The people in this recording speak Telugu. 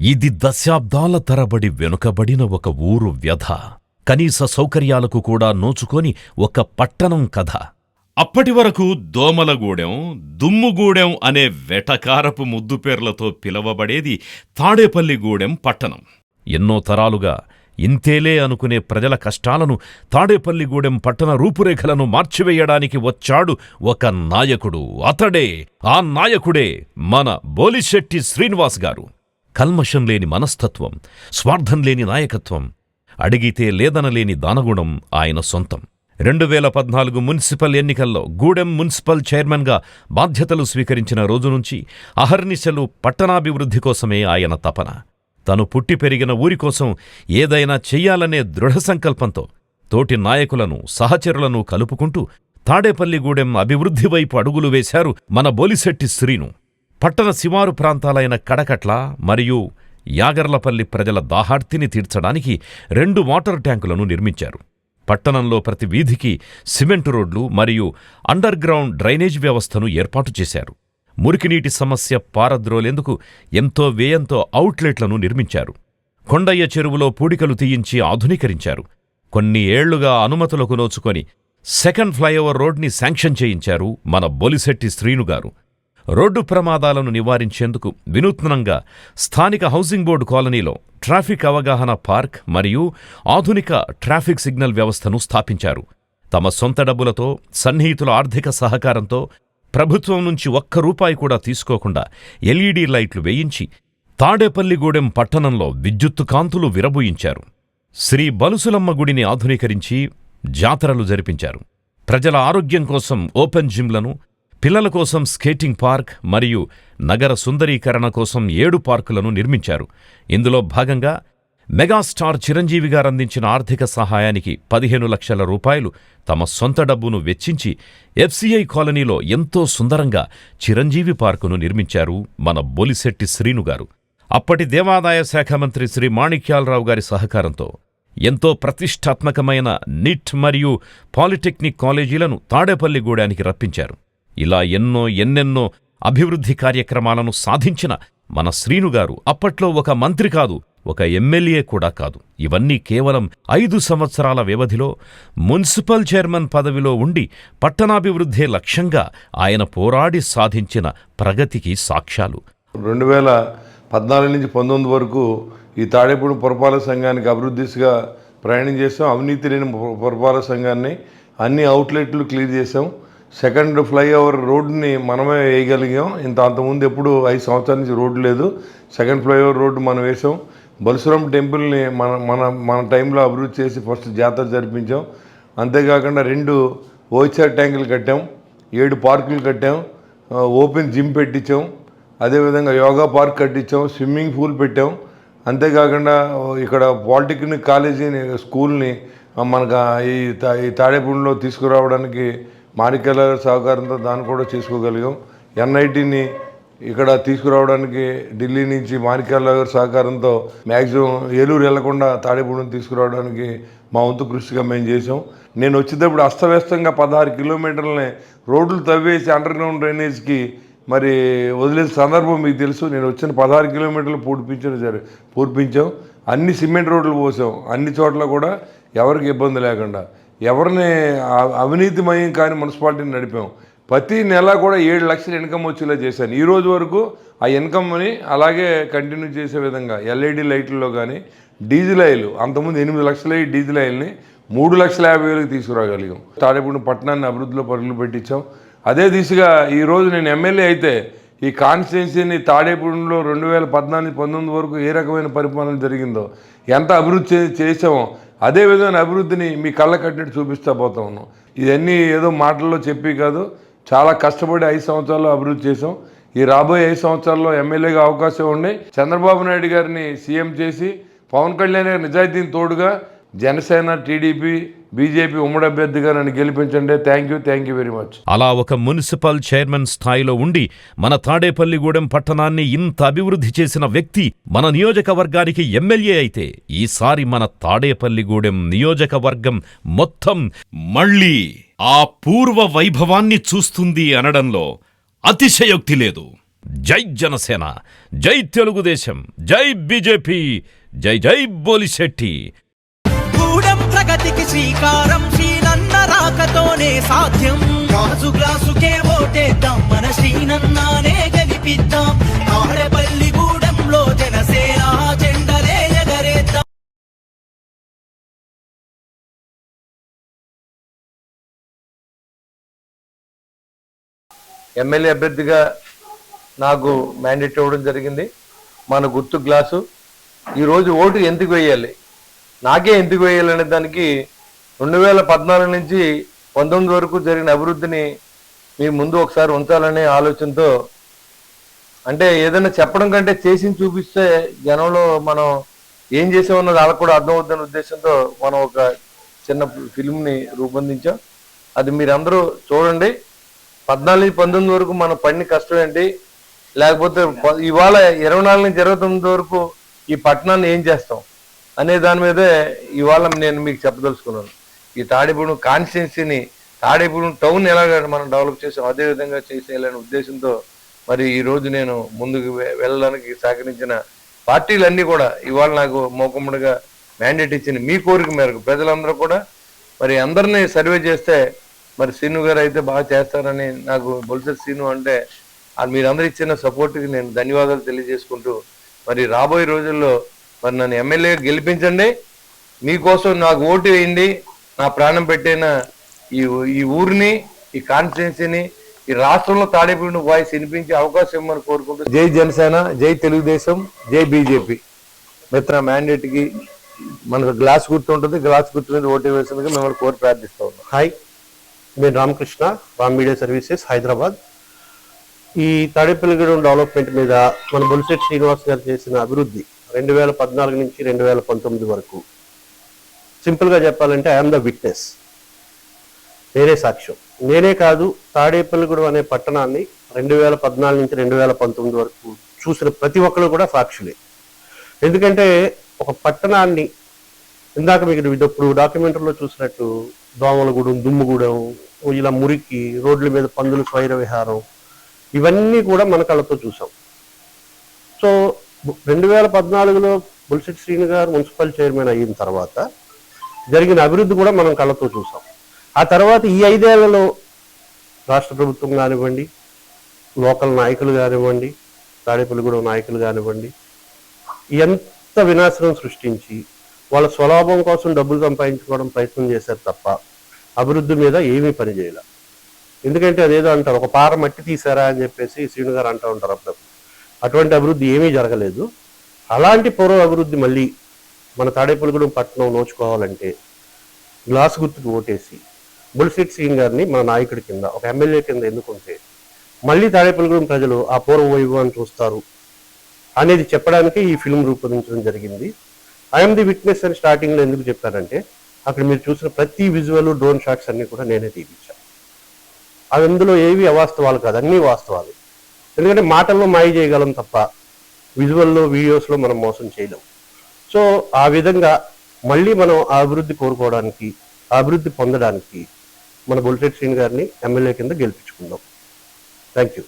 ఇది దశాబ్దాల తరబడి వెనుకబడిన ఒక ఊరు వ్యధ. కనీస సౌకర్యాలకు కూడా నోచుకొని ఒక పట్టణం కథ. అప్పటి వరకు దోమలగూడెం దుమ్ముగూడెం అనే వెటకారపు ముద్దు పేర్లతో పిలవబడేది తాడేపల్లిగూడెం పట్టణం. ఎన్నో తరాలుగా ఇంతేలే అనుకునే ప్రజల కష్టాలను తాడేపల్లిగూడెం పట్టణ రూపురేఖలను మార్చివేయడానికి వచ్చాడు ఒక నాయకుడు. అతడే ఆ నాయకుడే మన బోలిశెట్టి శ్రీనివాస్ గారు. కల్మషం లేని మనస్తత్వం స్వార్థం లేని నాయకత్వం అడిగితే లేదనలేని దానగుణం ఆయన సొంతం. రెండు వేల పద్నాలుగు మున్సిపల్ ఎన్నికల్లో గూడెం మున్సిపల్ చైర్మన్గా బాధ్యతలు స్వీకరించిన రోజు నుంచి అహర్నిశలు పట్టణాభివృద్ధి కోసమే ఆయన తపన. తను పుట్టి పెరిగిన ఊరి కోసం ఏదైనా చెయ్యాలనే దృఢ సంకల్పంతో తోటి నాయకులను సహచరులను కలుపుకుంటూ తాడేపల్లిగూడెం అభివృద్ధి వైపు అడుగులు వేశారు మన బోలిశెట్టి శ్రీను. పట్టణ శివారు ప్రాంతాలైన కడకట్ల మరియు యాగర్లపల్లి ప్రజల దాహార్తిని తీర్చడానికి రెండు వాటర్ ట్యాంకులను నిర్మించారు. పట్టణంలో ప్రతి వీధికి సిమెంటు రోడ్లు మరియు అండర్ గ్రౌండ్ డ్రైనేజ్ వ్యవస్థను ఏర్పాటు చేశారు. మురికినీటి సమస్య పారద్రోలేందుకు ఎంతో వ్యయంతో అవుట్లెట్లను నిర్మించారు. కొండయ్య చెరువులో పూడికలు తీయించి ఆధునీకరించారు. కొన్ని ఏళ్ళుగా అనుమతులకు నోచుకొని సెకండ్ ఫ్లైఓవర్ రోడ్ని శాంక్షన్ చేయించారు మన బొలిశెట్టి శ్రీనుగారు. రోడ్డు ప్రమాదాలను నివారించేందుకు వినూత్నంగా స్థానిక హౌసింగ్ బోర్డు కాలనీలో ట్రాఫిక్ అవగాహన పార్క్ మరియు ఆధునిక ట్రాఫిక్ సిగ్నల్ వ్యవస్థను స్థాపించారు. తమ సొంత డబ్బులతో సన్నిహితుల ఆర్థిక సహకారంతో ప్రభుత్వం నుంచి ఒక్క రూపాయి కూడా తీసుకోకుండా ఎల్ఈడీ లైట్లు వేయించి తాడేపల్లిగూడెం పట్టణంలో విద్యుత్తు కాంతులు విరబూయించారు. శ్రీ బలుసులమ్మ గుడిని ఆధునీకరించి జాతరలు జరిపించారు. ప్రజల ఆరోగ్యం కోసం ఓపెన్ జిమ్లను పిల్లల కోసం స్కేటింగ్ పార్క్ మరియు నగర సుందరీకరణ కోసం ఏడు పార్కులను నిర్మించారు. ఇందులో భాగంగా మెగాస్టార్ చిరంజీవి గారందించిన ఆర్థిక సహాయానికి పదిహేను లక్షల రూపాయలు తమ సొంత డబ్బును వెచ్చించి ఎఫ్సిఐ కాలనీలో ఎంతో సుందరంగా చిరంజీవి పార్కును నిర్మించారు మన బొలిశెట్టి శ్రీనుగారు అప్పటి దేవాదాయ శాఖ మంత్రి శ్రీ మాణిక్యాలరావు గారి సహకారంతో ఎంతో ప్రతిష్టాత్మకమైన నిట్ మరియు పాలిటెక్నిక్ కాలేజీలను తాడేపల్లిగూడానికి రప్పించారు. ఇలా ఎన్నో ఎన్నెన్నో అభివృద్ధి కార్యక్రమాలను సాధించిన మన శ్రీనుగారు అప్పట్లో ఒక మంత్రి కాదు ఒక ఎమ్మెల్యే కూడా కాదు. ఇవన్నీ కేవలం ఐదు సంవత్సరాల వ్యవధిలో మున్సిపల్ చైర్మన్ పదవిలో ఉండి పట్టణాభివృద్ధే లక్ష్యంగా ఆయన పోరాడి సాధించిన ప్రగతికి సాక్ష్యాలు. రెండు వేల పద్నాలుగు నుంచి పంతొమ్మిది వరకు ఈ తాడేపూడి పురపాలక సంఘానికి అభివృద్ధిగా ప్రయాణం చేసాం అవినీతి లేని పు- పురపాలక సంఘాన్ని అన్ని అవుట్లెట్లు క్లియర్ చేసాం సెకండ్ ఫ్లైఓవర్ రోడ్డుని మనమే వేయగలిగాం. ఇంత అంతకుముందు ఎప్పుడు ఐదు సంవత్సరాల నుంచి రోడ్డు లేదు. సెకండ్ ఫ్లైఓవర్ రోడ్డు మనం వేసాం బలసురం టెంపుల్ని మన మన మన టైంలో అభివృద్ధి చేసి ఫస్ట్ జాతర జరిపించాం. అంతేకాకుండా రెండు ఓచర్ ట్యాంకులు కట్టాం. ఏడు పార్కులు కట్టాం. ఓపెన్ జిమ్ పెట్టించాం. అదేవిధంగా యోగా పార్క్ కట్టించాం. స్విమ్మింగ్ పూల్ పెట్టాం. అంతేకాకుండా ఇక్కడ పాలిటెక్నిక్ కాలేజీని స్కూల్ని మనకు ఈ తా- ఈ తాడేపూడిలో తీసుకురావడానికి మాణిక్యాల సహకారంతో దాన్ని కూడా చేసుకోగలిగాం ఎన్ఐటిని ఇక్కడ తీసుకురావడానికి ఢిల్లీ నుంచి మాణిక్యాల గారి సహకారంతో మ్యాక్సిమం ఏలూరు వెళ్ళకుండా తాడేపూడిని తీసుకురావడానికి మా వంతు కృషిగా మేము చేసాం నేను వచ్చేటప్పుడు అస్తవ్యస్తంగా పదహారు కిలోమీటర్లని రోడ్లు తవ్వేసి అండర్గ్రౌండ్ డ్రైనేజ్కి మరి వదిలేసిన సందర్భం మీకు తెలుసు. నేను వచ్చిన పదహారు కిలోమీటర్లు పూడిపించడం సరే పూర్పించాం అన్ని సిమెంట్ రోడ్లు పోసాం. అన్ని చోట్ల కూడా ఎవరికి ఇబ్బంది లేకుండా. ఎవరిని అవినీతిమయం కాని మున్సిపాలిటీని నడిపాం. ప్రతి నెల కూడా ఏడు లక్షల ఇన్కమ్ వచ్చేలా చేశాను. ఈ రోజు వరకు ఆ ఇన్కమ్ని అలాగే కంటిన్యూ చేసే విధంగా ఎల్ఈడి లైట్లలో కానీ డీజిల్ ఆయిల్ అంతకుముందు ఎనిమిది లక్షల డీజిల్ ఆయిల్ని మూడు లక్షల యాభై వేలకు తీసుకురాగలిగాం. తాడేపూడి పట్టణాన్ని అభివృద్ధిలో పరుగులు పెట్టించాం. అదే దిశగా ఈరోజు నేను ఎమ్మెల్యే అయితే ఈ కాన్స్టిట్యున్సీని తాడేపూడిలో రెండు వేల పద్నాలుగు పంతొమ్మిది వరకు ఏ రకమైన పరిపాలన జరిగిందో ఎంత అభివృద్ధి చేసామో అదే విధమైన అభివృద్ధిని మీ కళ్ళ కట్టినట్టు చూపిస్తా పోతా ఉన్నాం. ఇవన్నీ ఏదో మాటల్లో చెప్పి కాదు చాలా కష్టపడి ఐదు సంవత్సరాల్లో అభివృద్ధి చేసాం ఈ రాబోయే ఐదు సంవత్సరాల్లో ఎమ్మెల్యేగా అవకాశం ఉండి చంద్రబాబు నాయుడు గారిని సీఎం చేసి పవన్ కళ్యాణ్ గారి నిజాయితీని తోడుగా జనసేన టీడీపీ బీజేపీ ఉమ్మడి అభ్యర్థిగా నన్ను గెలిపించండి. Thank you thank you very much అలా ఒక మున్సిపల్ చైర్మన్ స్థాయిలో ఉండి మన తాడేపల్లిగూడెం పట్టణాన్ని ఇంత అభివృద్ధి చేసిన వ్యక్తి మన నియోజకవర్గానికి ఎమ్మెల్యే అయితే ఈసారి మన తాడేపల్లిగూడెం నియోజకవర్గం మొత్తం మళ్ళీ ఆ పూర్వ వైభవాన్ని చూస్తుంది అనడంలో అతిశయోక్తి లేదు. జై జనసేన జై తెలుగుదేశం జై బీజేపీ జై జై బోలిశెట్టి. గూడెం ప్రగతికి శ్రీకారం. శ్రీనన్న రాకతోనే సాధ్యం. గాజు గ్లాసుకే ఓటేద్దాం. మన శ్రీనన్నానే గెలిపిద్దాం. ఆడపల్లి గూడెంలో జనసేన జెండలే ఎగరేద్దాం. ఎమ్మెల్యే అభ్యర్థిగా నాకు మ్యాండేట్ ఇవ్వడం జరిగింది. మన గుర్తు గ్లాసు. ఈరోజు ఓటు ఎందుకు వేయాలి? నాకే ఎందుకు వేయాలనే దానికి రెండు వేల పద్నాలుగు నుంచి పంతొమ్మిది వరకు జరిగిన అభివృద్ధిని మీ ముందు ఒకసారి ఉంచాలనే ఆలోచనతో అంటే ఏదైనా చెప్పడం కంటే చేసి చూపిస్తే జనంలో మనం ఏం చేసామన్నది వాళ్ళకు కూడా అర్థమవుతున్న ఉద్దేశంతో మనం ఒక చిన్న ఫిల్మ్ని రూపొందించాం. అది మీరందరూ చూడండి. పద్నాలుగు పంతొమ్మిది వరకు మనం పడిన కష్టం ఏంటి? లేకపోతే ఇవాళ ఇరవై నాలుగు నుంచి ఇరవై తొమ్మిది వరకు ఈ పట్టణాన్ని ఏం చేస్తాం? అనే దాని మీదే ఇవాళ నేను మీకు చెప్పదలుచుకున్నాను. ఈ తాడేపూడి కాన్స్టిట్యున్సీని తాడేపూడి టౌన్ ఎలాగ మనం డెవలప్ చేసాం అదే విధంగా చేసేయాలనే ఉద్దేశంతో మరి ఈ రోజు నేను ముందుకు వెళ్ళడానికి సహకరించిన పార్టీలన్నీ కూడా ఇవాళ నాకు మోకమ్మడిగా మ్యాండేట్ ఇచ్చింది మీ కోరిక మేరకు ప్రజలందరూ కూడా మరి అందరినీ సర్వే చేస్తే మరి శ్రీను గారు అయితే బాగా చేస్తారని నాకు బొలిసెట్ శ్రీను అంటే మీరందరూ ఇచ్చిన సపోర్ట్కి నేను ధన్యవాదాలు తెలియజేసుకుంటూ మరి రాబోయే రోజుల్లో మరి నన్ను ఎమ్మెల్యే గెలిపించండి. మీకోసం నాకు ఓటు వేయండి. నా ప్రాణం పెట్టిన ఈ ఈ ఊరిని ఈ కాన్స్టిట్యున్సీని ఈ రాష్ట్రంలో తాడేపల్లి వాయిస్ వినిపించే అవకాశం ఇవ్వమని కోరుకుంటూ జై జనసేన జై తెలుగుదేశం జై బీజేపీ. మిత్ర మ్యాండేట్కి మనకు గ్లాస్ గుర్తు ఉంటుంది గ్లాస్ గుర్తు మీద ఓటు వేసేందుకు మిమ్మల్ని కోరి ప్రార్థిస్తూ ఉన్నాం. హాయ్. నేను రామకృష్ణ రామ్ మీడియా సర్వీసెస్ హైదరాబాద్. ఈ తాడేపల్లిగూడెం డెవలప్మెంట్ మీద మన బొలిశెట్టి శ్రీనివాస్ గారు చేసిన అభివృద్ధి రెండు వేల పద్నాలుగు నుంచి రెండు వేల పంతొమ్మిది వరకు. సింపుల్గా చెప్పాలంటే ఐఎమ్ ద విట్నెస్ నేనే సాక్ష్యం. నేనే కాదు తాడేపల్లిగూడెం అనే పట్టణాన్ని రెండు వేల పద్నాలుగు నుంచి రెండు వేల పంతొమ్మిది వరకు చూసిన ప్రతి ఒక్కరు కూడా సాక్షులే. ఎందుకంటే ఒక పట్టణాన్ని ఇందాక మీకు ఇప్పుడు డాక్యుమెంటరీలో చూసినట్టు దోమలగూడెం దుమ్ముగూడెం ఇలా మురికి రోడ్ల మీద పందుల స్వైర విహారం ఇవన్నీ కూడా మన కళ్ళతో చూసాం. సో రెండు వేల పద్నాలుగులో బుల్సెట్ శ్రీను గారు మున్సిపల్ చైర్మన్ అయిన తర్వాత జరిగిన అభివృద్ధి కూడా మనం కళ్ళతో చూసాం. ఆ తర్వాత ఈ ఐదేళ్ళలో రాష్ట్ర ప్రభుత్వం కానివ్వండి లోకల్ నాయకులు కానివ్వండి తాడేపల్లిగూడెం నాయకులు కానివ్వండి ఎంత వినాశనం సృష్టించి వాళ్ళ స్వలాభం కోసం డబ్బులు సంపాదించుకోవడం ప్రయత్నం చేశారు తప్ప అభివృద్ధి మీద ఏమీ పని చేయలే ఎందుకంటే అదేదో అంటారు ఒక పార మట్టి తీసారా అని చెప్పేసి శ్రీను గారు అంటూ ఉంటారు అప్పుడప్పుడు. అటువంటి అభివృద్ధి ఏమీ జరగలేదు. అలాంటి పూర్వ అభివృద్ధి మళ్ళీ మన తాడేపల్లిగూడెం పట్టణం నోచుకోవాలంటే గ్లాస్ గుర్తుకు ఓటేసి బుల్సిట్ సింగ్ గారిని మన నాయకుడి కింద ఒక ఎమ్మెల్యే కింద ఎందుకుంటే మళ్ళీ తాడేపల్లిగూడెం ప్రజలు ఆ పూర్వ వైభవాన్ని చూస్తారు అనేది చెప్పడానికి ఈ ఫిల్మ్ రూపొందించడం జరిగింది. ఐఎమ్ ది విట్నెస్ అని స్టార్టింగ్లో ఎందుకు చెప్పానంటే అక్కడ మీరు చూసిన ప్రతి విజువల్ డ్రోన్ షాట్స్ అన్నీ కూడా నేనే తీపించాను అవి అందులో ఏవి అవాస్తవాలు కాదు అన్నీ వాస్తవాలు. ఎందుకంటే మాటల్లో మాయ చేయగలం తప్ప విజువల్లో వీడియోస్లో మనం మోసం చేయలేం. సో ఆ విధంగా మళ్ళీ మనం అభివృద్ధి కోరుకోవడానికి అభివృద్ధి పొందడానికి మన బుల్టెట్ శ్రీని గారిని ఎమ్మెల్యే కింద గెలిపించుకుందాం. Thank you